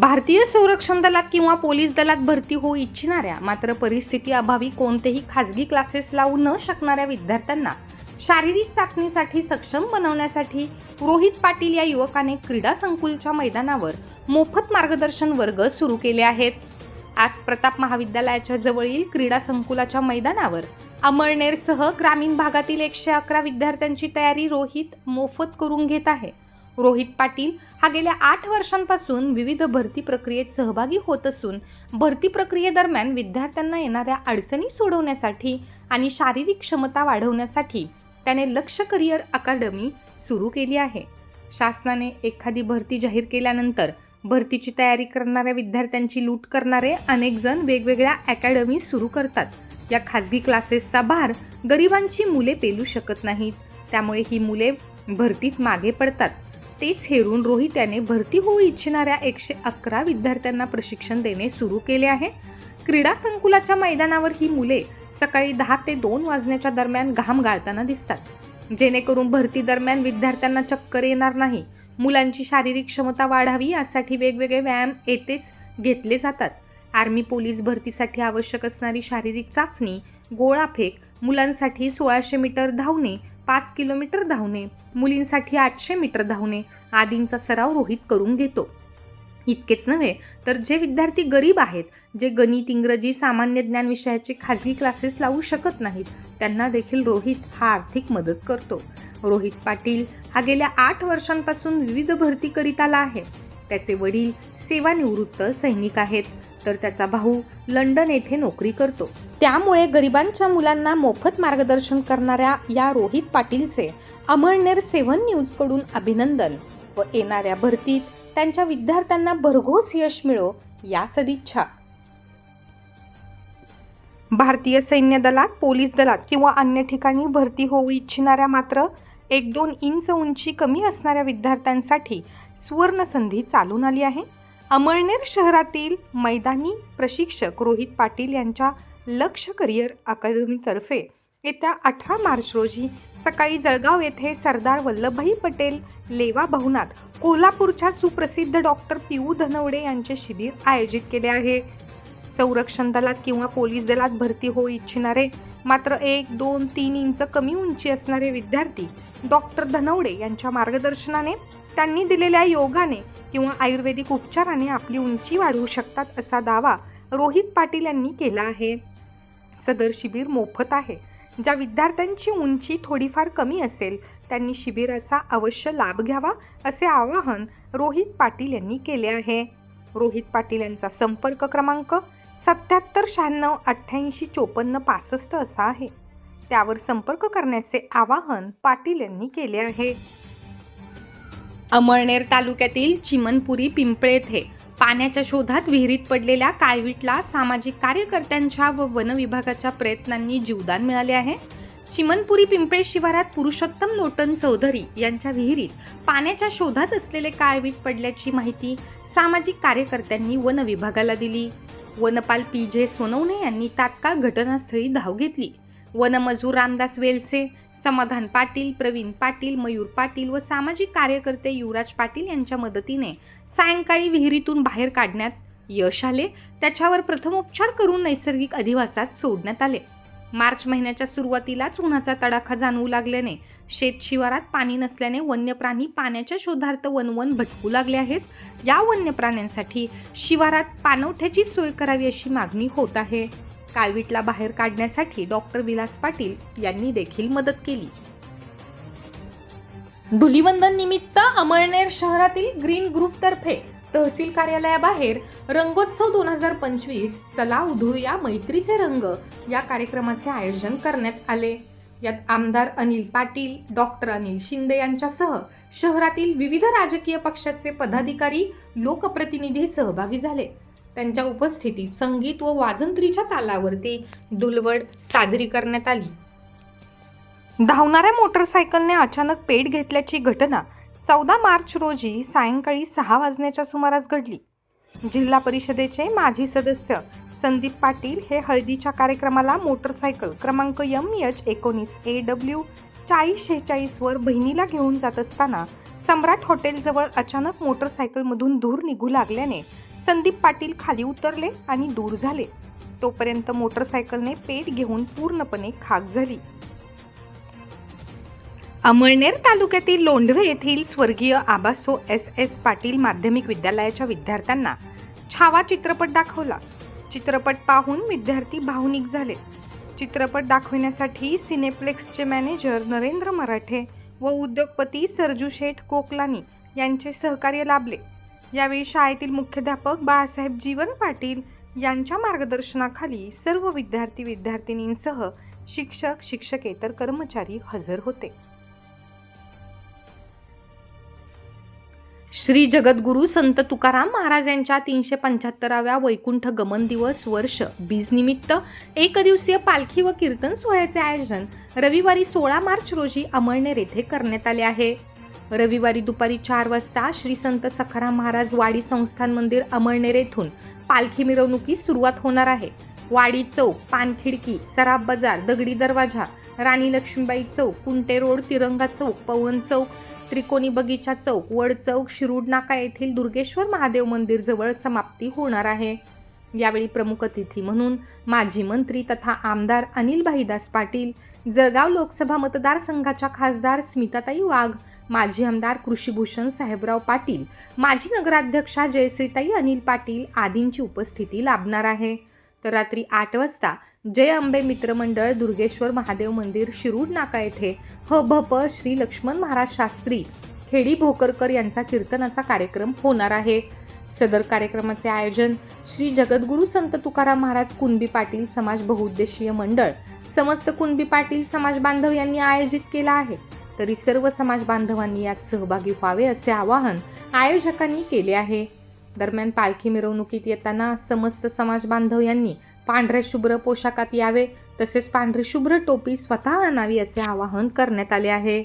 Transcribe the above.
भारतीय संरक्षण दलात किंवा पोलीस दलात भरती होऊ इच्छिणाऱ्या मात्र परिस्थिती अभावी कोणतेही खाजगी क्लासेस लावू न शकणाऱ्या विद्यार्थ्यांना शारीरिक चाचणीसाठी सक्षम बनवण्यासाठी रोहित पाटील या युवकाने क्रीडा संकुलच्या मैदानावर मोफत मार्गदर्शन वर्ग सुरू केले आहेत. आज प्रताप महाविद्यालयाच्या जवळील क्रीडा संकुलाच्या मैदानावर अमळनेरसह ग्रामीण भागातील एकशे अकरा विद्यार्थ्यांची तयारी रोहित मोफत करून घेत आहे. रोहित पाटील हा गेल्या आठ वर्षांपासून विविध भरती प्रक्रियेत सहभागी होत असून भरती प्रक्रियेदरम्यान विद्यार्थ्यांना येणाऱ्या अडचणी सोडवण्यासाठी आणि शारीरिक क्षमता वाढवण्यासाठी त्याने लक्ष करिअर अकादमी सुरू केली आहे. शासनाने एखादी भरती जाहीर केल्यानंतर भरतीची तयारी करणाऱ्या विद्यार्थ्यांची लूट करणारे अनेक जण वेगवेगळ्या अकॅडमी सुरू करतात. या खाजगी क्लासेसचा भार गरिबांची मुले पेलू शकत नाहीत. त्यामुळे ही मुले भरतीत मागे पडतात. तेच हेरून रोहित याने भरती होऊ इच्छिणाऱ्या एकशे अकरा विद्यार्थ्यांना प्रशिक्षण देणे सुरू केले आहे. क्रीडा संकुलाच्या मैदानावर ही मुले सकाळी दहा ते दोन वाजण्याच्या दरम्यान घाम गाळताना दिसतात. जेणेकरून भरती दरम्यान विद्यार्थ्यांना चक्कर येणार नाही. मुलांची शारीरिक क्षमता वाढावी यासाठी वेगवेगळे व्यायाम येथेच घेतले जातात. आर्मी पोलीस भरतीसाठी आवश्यक असणारी शारीरिक चाचणी गोळाफेक मुलांसाठी सोळाशे मीटर धावणे पाच किलोमीटर धावणे मुलींसाठी आठशे मीटर धावणे आदींचा सराव रोहित करून घेतो. इतकेच नव्हे तर जे विद्यार्थी गरीब आहेत जे गणित इंग्रजी सामान्य ज्ञान विषयाचे खाजगी क्लासेस लावू शकत नाहीत त्यांना देखील रोहित हा आर्थिक मदत करतो. रोहित पाटील हा गेल्या आठ वर्षांपासून विविध भरती करीत आला आहे. त्याचे वडील सेवानिवृत्त सैनिक आहेत. तर त्याचा भाऊ लंडन येथे नोकरी करतो. त्यामुळे गरिबांच्या मुलांना मोफत मार्गदर्शन करणाऱ्या या रोहित पाटीलचे अमळनेर सेव्हन न्यूजकडून अभिनंदन व येणाऱ्या भरतीत त्यांच्या विद्यार्थ्यांना भरघोस यश मिळो या सदिच्छा. भारतीय सैन्य दलात पोलीस दलात किंवा अन्य ठिकाणी भरती होऊ इच्छिणाऱ्या मात्र एक दोन इंच उंची कमी असणाऱ्या विद्यार्थ्यांसाठी सुवर्ण संधी चालून आली आहे. अमळनेर शहरातील मैदानी प्रशिक्षक रोहित पाटील यांच्या लक्ष करिअर अकादमीतर्फे येत्या अठरा मार्च रोजी सकाळी जळगाव येथे सरदार वल्लभभाई पटेल लेवा भवनात कोल्हापूरच्या सुप्रसिद्ध डॉक्टर पिऊ धनवडे यांचे शिबिर आयोजित केले आहे. संरक्षण दलात किंवा पोलीस दलात भरती होऊ इच्छिणारे मात्र एक दोन तीन इंच कमी उंची असणारे विद्यार्थी डॉक्टर धनवडे यांच्या मार्गदर्शनाने त्यांनी दिलेल्या योगाने किंवा आयुर्वेदिक उपचाराने आपली उंची वाढवू शकतात असा दावा रोहित पाटील यांनी केला आहे. सदर शिबिर मोफत आहे. ज्या विद्यार्थ्यांची उंची थोडीफार कमी असेल त्यांनी शिबिराचा अवश्य लाभ घ्यावा असे आवाहन रोहित पाटील यांनी केले आहे. रोहित पाटील यांचा संपर्क क्रमांक सत्याहत्तर शहाण्णव अठ्ठ्याऐंशी चोपन्न पासष्ट असा आहे. त्यावर संपर्क करण्याचे आवाहन पाटील यांनी केले आहे. अमळनेर तालुक्यातील चिमनपुरी पिंपळे येथे पाण्याच्या शोधात विहिरीत पडलेल्या काळवीटला सामाजिक कार्यकर्त्यांच्या व वन विभागाच्या प्रयत्नांनी जीवदान मिळाले आहे. चिमनपुरी पिंपळे शिवारात पुरुषोत्तम लोटन चौधरी यांच्या विहिरीत पाण्याच्या शोधात असलेले काळवीट पडल्याची माहिती सामाजिक कार्यकर्त्यांनी वन विभागाला दिली. वनपाल पी जे सोनवणे यांनी तात्काळ घटनास्थळी धाव घेतली. वनमजूर रामदास वेलसे समाधान पाटील प्रवीण पाटील मयूर पाटील व सामाजिक कार्यकर्ते युवराज पाटील यांच्या मदतीने सायंकाळी विहिरीतून बाहेर काढण्यात यश आले. त्याच्यावर प्रथमोपचार करून नैसर्गिक अधिवासात सोडण्यात आले. मार्च महिन्याच्या सुरुवातीलाच उन्हाचा तडाखा जाणवू लागल्याने शेत शिवारात पाणी नसल्याने वन्य प्राणी पाण्याच्या शोधार्थ वनवन भटकू लागले आहेत. या वन्य प्राण्यांसाठी शिवारात पाणवठ्याची सोय करावी अशी मागणी होत आहे. काळवीटला बाहेर काढण्यासाठी डॉक्टर विलास पाटील यांनी देखील मदत केली. धुलिवंदन निमित्त अमळनेर शहरातील ग्रीन ग्रुपतर्फे तहसील कार्यालयाबाहेर रंगोत्सव दोन हजार पंचवीस चला उधळूया मैत्रीचे रंग या कार्यक्रमाचे आयोजन करण्यात आले. यात आमदार अनिल पाटील डॉक्टर अनिल शिंदे यांच्यासह शहरातील विविध राजकीय पक्षाचे पदाधिकारी लोकप्रतिनिधी सहभागी झाले. त्यांच्या उपस्थितीत संगीत व वाजंत्रीच्या तालावरती धुलवड साजरी करण्यात आली. धावणाऱ्या मोटरसायकलने अचानक पेट घेतल्याची घटना चौदा मार्च रोजी सायंकाळी सहा वाजण्याच्या सुमारास घडली. जिल्हा परिषदेचे माजी सदस्य संदीप पाटील हे हळदीच्या कार्यक्रमाला मोटरसायकल क्रमांक यम एच एकोणीस ए डब्ल्यू चाळीस शेहेचाळीसवर बहिणीला घेऊन जात असताना सम्राट हॉटेलजवळ अचानक मोटरसायकलमधून धूर निघू लागल्याने संदीप पाटील खाली उतरले आणि दूर झाले. तोपर्यंत मोटरसायकलने पेट घेऊन पूर्णपणे खाक झाली. अमळनेर तालुक्यातील लोंढवे येथील स्वर्गीय आबासो एस एस पाटील माध्यमिक विद्यालयाच्या विद्यार्थ्यांना छावा चित्रपट दाखवला. चित्रपट पाहून विद्यार्थी भावनिक झाले. चित्रपट दाखवण्यासाठी सिनेप्लेक्सचे मॅनेजर नरेंद्र मराठे व उद्योगपती सरजू शेठ कोकलानी यांचे सहकार्य लाभले. यावेळी शाळेतील मुख्याध्यापक बाळासाहेब जीवन पाटील यांच्या मार्गदर्शनाखाली सर्व विद्यार्थी विद्यार्थिनींसह शिक्षक शिक्षकेतर कर्मचारी हजर होते. श्री जगद्गुरू संत तुकाराम महाराज यांच्या तीनशे पंच्याहत्तराव्या वैकुंठ गमन दिवस वर्ष बीजनिमित्त एक दिवसीय पालखी व कीर्तन सोहळ्याचे आयोजन रविवारी सोळा मार्च रोजी अमळनेर येथे करण्यात आले आहे. रविवारी दुपारी चार वाजता श्री संत सखाराम महाराज वाडी संस्थान मंदिर अमळनेर येथून पालखी मिरवणुकीस सुरुवात होणार आहे. वाडी चौक पानखिडकी सराफ बाजार दगडी दरवाजा राणी लक्ष्मीबाई चौक कुंटे रोड तिरंगा चौक पवन चौक त्रिकोणी बगीचा चौक वड चौक शिरूड नाका येथील दुर्गेश्वर महादेव मंदिर जवळ समाप्ती होणार आहे. यावेळी प्रमुख अतिथी म्हणून माजी मंत्री तथा आमदार अनिल भाईदास पाटील जळगाव लोकसभा मतदारसंघाच्या खासदार स्मिताताई वाघ माजी आमदार कृषीभूषण साहेबराव पाटील माजी नगराध्यक्षा जयश्रीताई अनिल पाटील आदींची उपस्थिती लाभणार आहे. तर रात्री आठ वाजता जय अंबे मित्रमंडळ दुर्गेश्वर महादेव मंदिर शिरूड नाका येथे ह भ प श्री लक्ष्मण महाराज शास्त्री खेडी भोकरकर यांचा कीर्तनाचा कार्यक्रम होणार आहे. सदर कार्यक्रमाचे आयोजन श्री जगद्गुरू संत तुकाराम महाराज कुणबी पाटील समाज बहुउद्देशीय मंडळ समस्त कुणबी पाटील समाज बांधव यांनी आयोजित केला आहे. तरी सर्व समाज बांधवांनी यात सहभागी व्हावे असे आवाहन आयोजकांनी केले आहे. दरम्यान पालखी मिरवणुकीत येताना समस्त समाज बांधव यांनी पांढऱ्या शुभ्र पोशाखात यावे तसेच पांढरी शुभ्र टोपी स्वतः आणावी असे आवाहन करण्यात आले आहे.